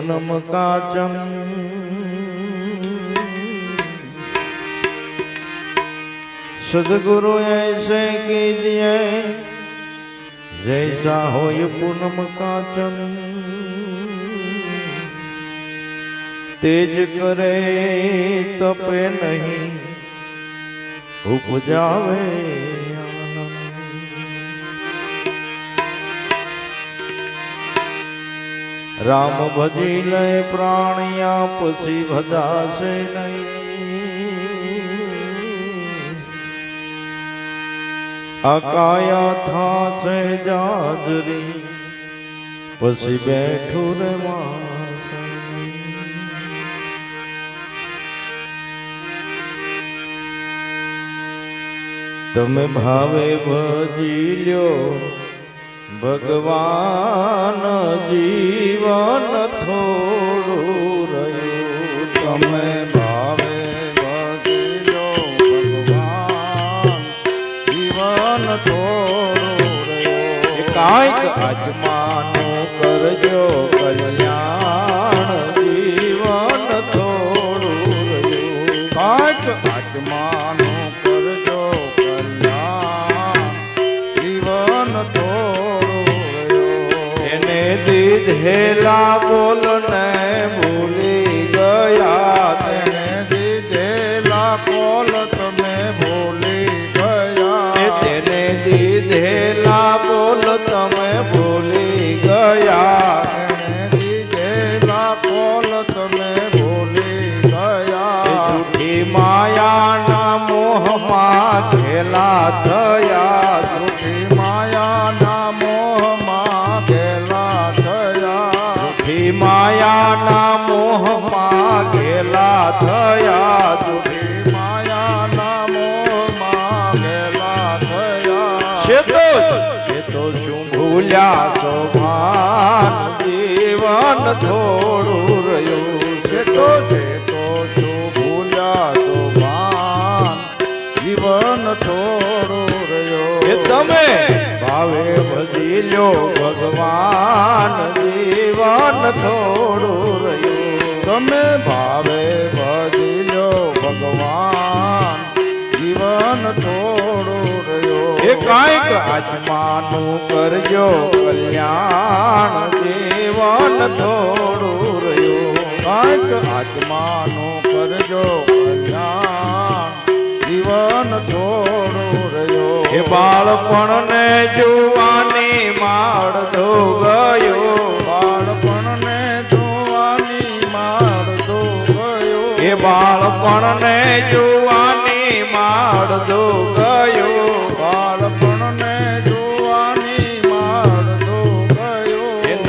પૂનમ કાચમ સદગુરુ એસે કી દિયે જૈસા હોય પૂનમ કાચમ તેજ કરે તપે નહીં ઉપજાવે રામ ભજી લે પ્રાણિયા પછી ભજાશે નહીં અકાયા થાશે જાજરી પછી બેઠું રે માસે તમે ભાવે ભજી લ્યો ભગવાન જીવન થોડું રહ્યું. તમે ભાવે ભગવાન જીવન થોડું રહ્યો. કાંઈક આજમાનું કરજો કલ્યાણ જીવન થોડું રહ્યું. કાંઈક આત્માનું દીધેલા બોલને ભૂલી ગયા તેને દીધેલા કોલ તમે ભૂલી ગયા તેને દીધેલા બોલ તમે ભૂલી ગયા તેને દીધેલા બોલ તમે ભૂલી ગયા માયાના મોહમાં ઘેલા થયા. છે તો છે તો શું ભૂલ્યા તો માન જીવન થોડું રહ્યું. છે તો છે તો જો. ભૂલ્યા તો માન જીવન થોડું રહ્યું. એ તમે? ભાવે બદલ્યો ભગવાન જીવન થોડું રહ્યું. કાંઈક આત્માનું કરજો કલ્યાણ જીવન થોડું રહ્યું. કાંઈક આત્માનું કરજો કલ્યાણ જીવન થોડું રહ્યો. એ બાળપણને જુવાની માળધો ગયો બાળપણને જોવાની માળદો ગયો એ બાળપણને જુવાની માળધો ગયો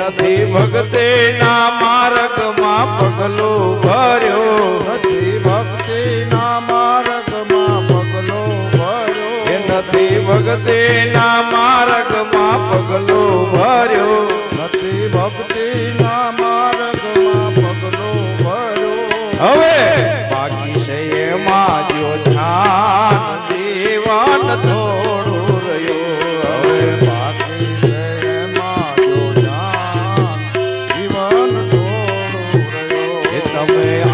નથી ભક્તિના માર્ગમાં પગલો ભર્યો. નથી ભક્તિના માર્ગમાં પગલો ભર્યો. નથી ભક્તિના માર્ગમાં પગલો ભર્યો.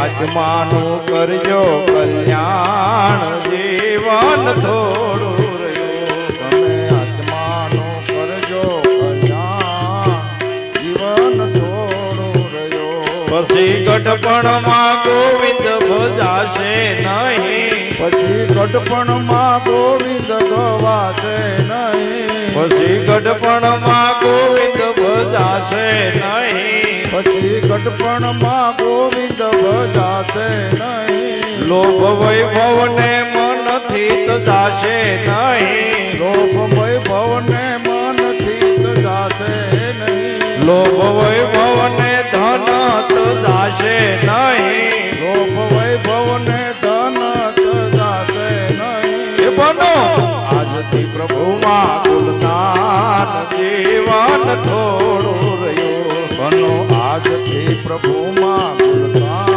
આત્માનું કરજો કલ્યાણ જીવન થોડું રહ્યું. તમે આત્માનું કરજો કલ્યાણ જીવન થોડું રહ્યો. પછી ગઢપણમાં ગોવિંદ ભજાશે નહીં. પછી ગઢપણમાં ગોવિંદ ગવાશે નહીં. પછી ગઢપણમાં ગોવિંદ ભજાશે નહીં. પછી ગઢપણમાં ગોવિંદ ભજાશે નહીં. લોભ વૈભવને મનથી જાશે નહીં. લોભ વૈભવને મનથી જાશે નહીં. લોભ વૈભવને ધન જાશે નહીં. લોભ વૈભવને ધન જાશે નહીં. એ બનો આજથી પ્રભુમાં કુલદાન જીવન થોડું રહ્યું. બનો પ્રભુમાં ગુણગાન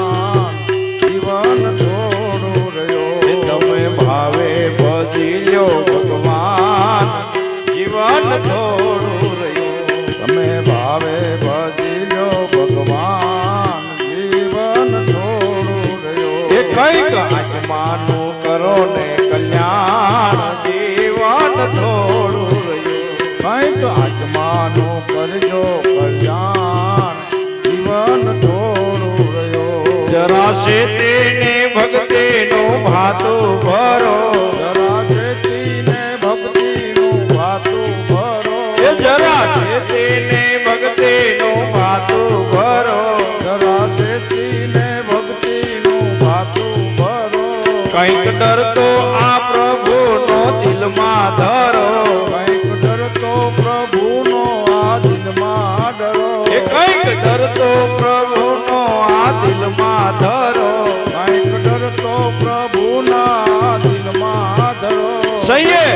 ડરતો પ્રભુનો આ દિલમાં ધરો. કંઈક ડરતો પ્રભુના દિલમાં ધરો. સહીએ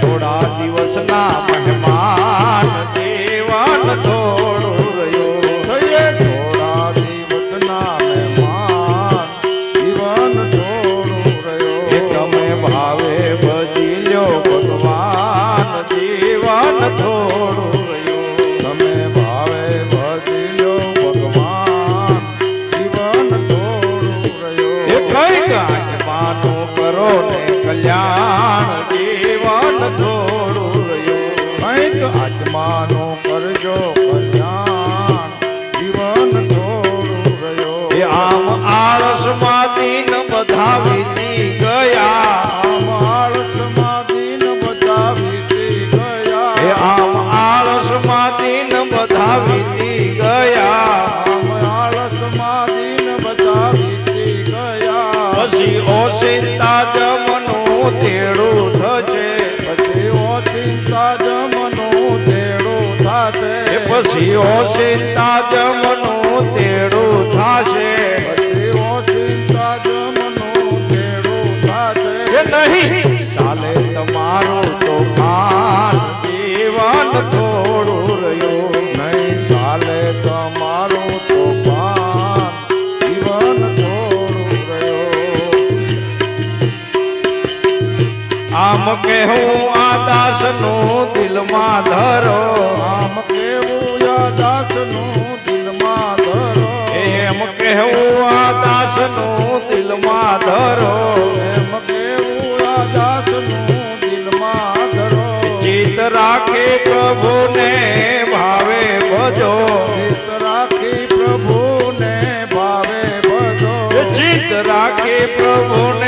થોડા દિવસના મહેમાન દેવાન થોડો રહ્યો. સહીએ થોડા દિવસના મહેમાન જીવન રહ્યો. એ તમે ભાવે ભજી લ્યો ભગવાન જીવન થોડું કલ્યાણ જીવન થોડું રહ્યું. આત્માનું કરજો ઓચિંતા જમનું તેડું થાશે. ચિંતા જમનું તેડું થાશે. નહીં ચાલે તમારું તોફાન જીવન થોડું રહ્યું. નહીં ચાલે તમારું તોફાન જીવન થોડું રહ્યો. આમ કહેવું આ દાસનું દિલમાં ધરો. આમ યાદાસનું દિલમાં ધરો. એમ કહેવું આ દાસનું દિલમાં ધરો. એમ કેવું યાદાસનું દિલમાં ધરો. ચિત રાખે પ્રભુને ભાવે ભજો. ચિત્ત રાખી પ્રભુને ભાવે ભજો. ચિત રાખે પ્રભુને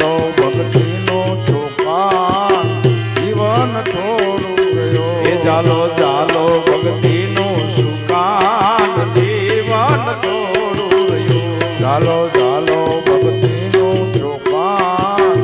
લો ભક્તિનો ચોખાન જીવન થોડું ગયો. એ ચાલો ચાલો ભક્તિનું સુકાન જીવન થોડું ગયું. ચાલો ચાલો ભક્તિનું ચોખાન